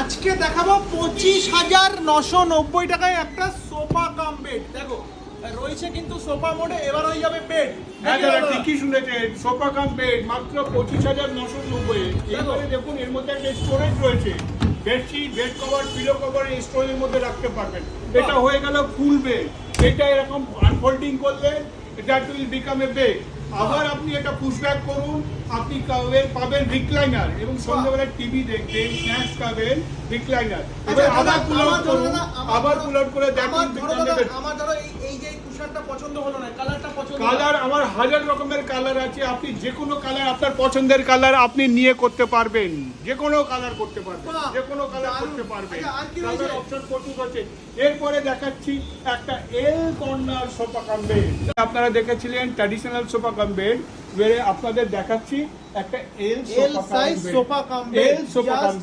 আজকে দেখাবো পঁচিশ হাজার নশো নব্বই টাকায় একটা সোফা কাম বেড। দেখো রয়েছে কিন্তু সোফা মোডে এবার হয়ে যাবে বেড। হ্যাঁ দাদা ঠিকই শুনেছেন সোফা কাম বেড মাত্র পঁচিশ হাজার নশো নব্বই। এবারে দেখুন এর মধ্যে একটা স্টোরেজ রয়েছে। Bedsheet bed cover pillow cover এই স্টোরেজের মধ্যে রাখতে পারবেন। এটা হয়ে গেল ফুল বেড এটা এরকম আনফোল্ডিং করলে এটা উইল বিকাম এ বেড আবার আপনি এটা পুশব্যাক করুন। আপনি কাবেন পাবেন রিক্লাইনার এবং সন্ধ্যাবেলা টিভি দেখবেন স্ন্যাক্স খাবেন রিক্লাইনার এবার আবার পুল আউট করুন। আবার পুল আউট করে দেখুন আমার ধরো এই এই যে কুশনটা পছন্দ হলো না কালার আমার হাজার রকমের কালার আছে। আপনি যে কোনো কালার আপনার পছন্দের কালার আপনি নিয়ে করতে পারবেন। যে কোনো কালার করতে পারবেন। যে কোনো কালার। করতে পারবেন। কালার অপশন প্রচুর আছে এরপরে দেখাচ্ছি একটা L corner sofa cum bed. আপনারা দেখেছিলেন ট্র্যাডিশনাল সোফা কাম বেড আপনাদের দেখাচ্ছি একটা L size sofa cum L sofa just cum